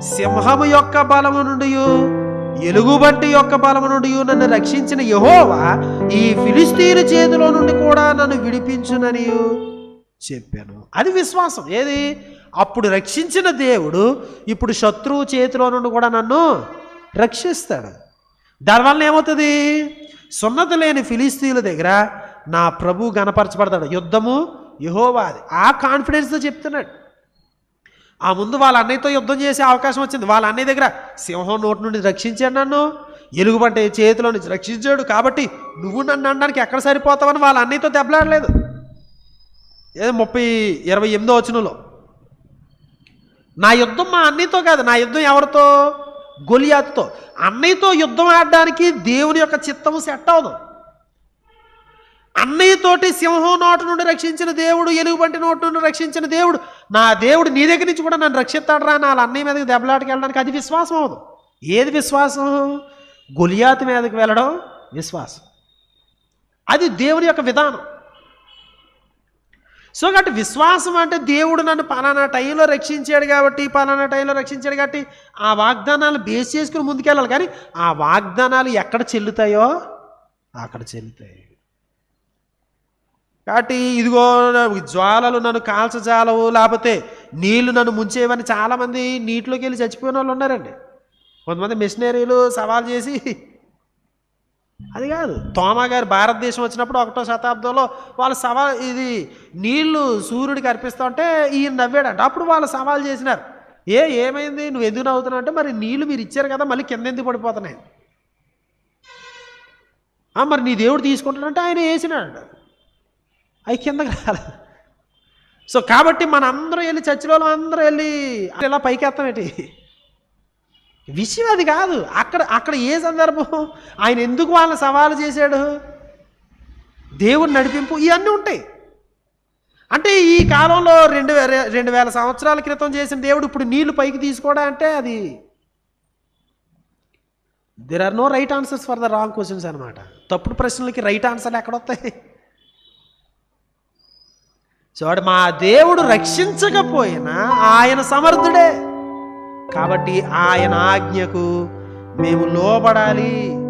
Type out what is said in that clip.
సింహము యొక్క బలము నుండి ఎలుగుబంటి యొక్క బలము నుండి నన్ను రక్షించిన యహోవా ఈ ఫిలిస్తీన్ చేతిలో నుండి కూడా నన్ను విడిపించునని చెప్పాను. అది విశ్వాసం. ఏది? అప్పుడు రక్షించిన దేవుడు ఇప్పుడు శత్రువు చేతిలో నుండి కూడా నన్ను రక్షిస్తాడు. దానివల్ల ఏమవుతుంది? సున్నత లేని ఫిలిస్తీన్ల దగ్గర నా ప్రభు గణపరచబడతాడు. యుద్ధము యహోవాది. ఆ కాన్ఫిడెన్స్తో చెప్తున్నాడు. ఆ ముందు వాళ్ళ అన్నయ్యతో యుద్ధం చేసే అవకాశం వచ్చింది. వాళ్ళ అన్నయ్య దగ్గర సింహం నోటి నుండి రక్షించాడు నన్ను ఎలుగుబంట చేతిలో నుంచి రక్షించాడు కాబట్టి నువ్వు నన్ను అనడానికి ఎక్కడ సరిపోతావని వాళ్ళ అన్నయ్యతో దెబ్బలాడలేదు. ఏదో ముప్పై ఇరవై ఎనిమిదో వచనంలో. నా యుద్ధం మా అన్నయ్యతో కాదు నా యుద్ధం ఎవరితో? గొలియాతుతో. అన్నయ్యతో యుద్ధం ఆడడానికి దేవుని యొక్క చిత్తము సెట్ అవ్వదు. తోటి సింహం నోటు నుండి రక్షించిన దేవుడు ఎలుగుబంటి నోటు నుండి రక్షించిన దేవుడు నా దేవుడు నీ దగ్గర నుంచి కూడా నన్ను రక్షిస్తాడరా నా అన్నయ్య మీదకి దెబ్బలాటికి వెళ్ళడానికి అది విశ్వాసం అవదు. ఏది విశ్వాసం? గొలియాతు మీదకి వెళ్ళడం విశ్వాసం. అది దేవుని యొక్క విధానం. సో కాబట్టి విశ్వాసం అంటే దేవుడు నన్ను పలానా టైంలో రక్షించాడు కాబట్టి పలానా టైంలో రక్షించాడు కాబట్టి ఆ వాగ్దానాలు బేస్ చేసుకుని ముందుకెళ్ళాలి. కానీ ఆ వాగ్దానాలు ఎక్కడ చెల్లుతాయో అక్కడ చెల్లుతాయి. కాబట్టి ఇదిగో జ్వాలలు నన్ను కాల్చజాలవు లేకపోతే నీళ్ళు నన్ను ముంచేవని చాలామంది నీటిలోకి వెళ్ళి చచ్చిపోయిన వాళ్ళు ఉన్నారండి. కొంతమంది మిషనరీలు సవాల్ చేసి అది కాదు. తోమా గారు భారతదేశం వచ్చినప్పుడు ఒకటో శతాబ్దంలో వాళ్ళు సవాల్ ఇది నీళ్ళు సూర్యుడికి అర్పిస్తా ఉంటే ఈయన నవ్వాడంట. అప్పుడు వాళ్ళు సవాల్ చేసినారు. ఏ ఏమైంది? నువ్వు ఎందుకు నవ్వుతున్నావు అంటే మరి నీళ్ళు మీరు ఇచ్చారు కదా మళ్ళీ కింద ఎందుకు పడిపోతున్నాయి? మరి నీ దేవుడు తీసుకుంటాడంటే ఆయన వేసినాడు అవి కిందకి రాలేదు సో కాబట్టి మన అందరూ వెళ్ళి చర్చిలో అందరూ వెళ్ళి ఇలా పైకి ఏంటి? విషయం అది కాదు. అక్కడ అక్కడ ఏ సందర్భం? ఆయన ఎందుకు వాళ్ళని సవాలు చేశాడు? దేవుడు నడిపింపు ఇవన్నీ ఉంటాయి. అంటే ఈ కాలంలో రెండు రెండు వేల సంవత్సరాల క్రితం చేసిన దేవుడు ఇప్పుడు నీళ్ళు పైకి తీసుకోవడం అంటే అది there are no right answers for the wrong questions అనమాట తప్పుడు ప్రశ్నలకి రైట్ ఆన్సర్లు ఎక్కడొస్తాయి చూడ మా దేవుడు రక్షించకపోయినా ఆయన సమర్థుడే. కాబట్టి ఆయన ఆజ్ఞకు మేము లోబడాలి.